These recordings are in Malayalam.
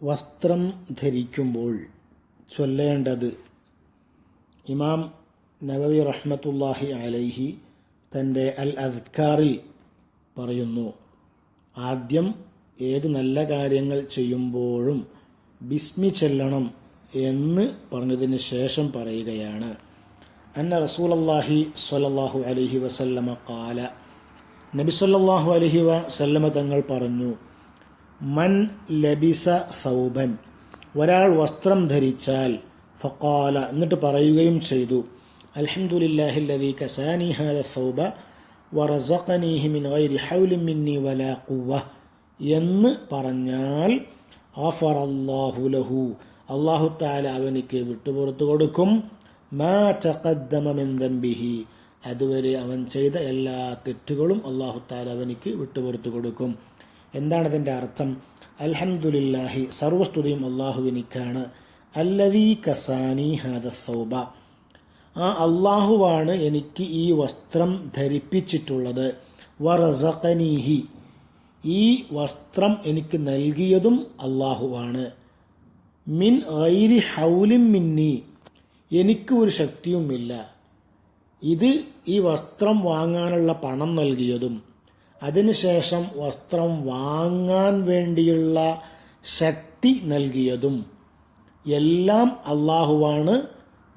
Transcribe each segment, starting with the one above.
വസ്ത്രം ധരിക്കുമ്പോൾ ചൊല്ലേണ്ടത് ഇമാം നവവി റഹ്മത്തുല്ലാഹി അലൈഹി തന്റെ അൽ അദ്കാറിൽ പറയുന്നു ആദ്യം ഏത് നല്ല കാര്യങ്ങൾ ചെയ്യുമ്പോഴും ബിസ്മി ചെല്ലണം എന്ന് പറഞ്ഞതിന് ശേഷം പറയുകയാണ്. അന്ന റസൂലല്ലാഹി സ്വലല്ലാഹു അലൈഹി വസല്ലമ കാല നബി സല്ലാഹു അലൈഹി വസല്ലമ തങ്ങൾ പറഞ്ഞു മൻ ലബിസ സൗബൻ. ഒരാൾ വസ്ത്രം ധരിച്ചാൽ ഫക്കാല എന്നിട്ട് പറയുകയും ചെയ്തു അൽഹംദുലില്ലാഹില്ലദീ കസാനി ഹാദ സൗബ വറസഖനീഹി മിൻ ഗൈരി ഹൗലി മിന്നി വലാ കുവ എന്ന് പറഞ്ഞാൽ ആഫർ അള്ളാഹു ലഹു. അള്ളാഹു താല അവനിക്ക് വിട്ടുപുറത്തു കൊടുക്കും മാ ചക്കദ്ദമെന്തംബിഹി അതുവരെ അവൻ ചെയ്ത എല്ലാ തെറ്റുകളും അള്ളാഹു താല അവനിക്ക് വിട്ടുപുറത്തു കൊടുക്കും. എന്താണ് അതിന്റെ അർത്ഥം? അൽഹംദുലില്ലാഹി സർവസ്തുതിയും അള്ളാഹുവിനിക്കാണ് അല്ലദീ കസാനി ഹാദ സൗബ. ആ അള്ളാഹുവാണ് എനിക്ക് ഈ വസ്ത്രം ധരിപ്പിച്ചിട്ടുള്ളത്. വറസഖനീഹി. ഈ വസ്ത്രം എനിക്ക് നൽകിയതും അള്ളാഹുവാണ്. മിൻ ഐരി ഹൗലിം മിന്നി. എനിക്ക് ഒരു ശക്തിയുമില്ല. ഇത് ഈ വസ്ത്രം വാങ്ങാനുള്ള പണം നൽകിയതും അതിനുശേഷം വസ്ത്രം വാങ്ങാൻ വേണ്ടിയുള്ള ശക്തി നൽകിയതും എല്ലാം അള്ളാഹുവാണ്.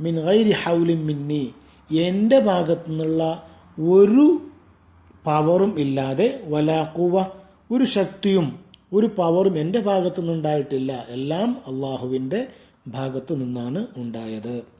മിൻ ഗൈരി ഹൗലി മിന്നി. എന്റെ ഭാഗത്തു നിന്നുള്ള ഒരു പവറും ഇല്ലാതെ വലാക്കുവ ഒരു ശക്തിയും ഒരു പവറും എന്റെ ഭാഗത്തു നിന്നുണ്ടായിട്ടില്ല എല്ലാം അള്ളാഹുവിന്റെ ഭാഗത്തു നിന്നാണ് ഉണ്ടായത്.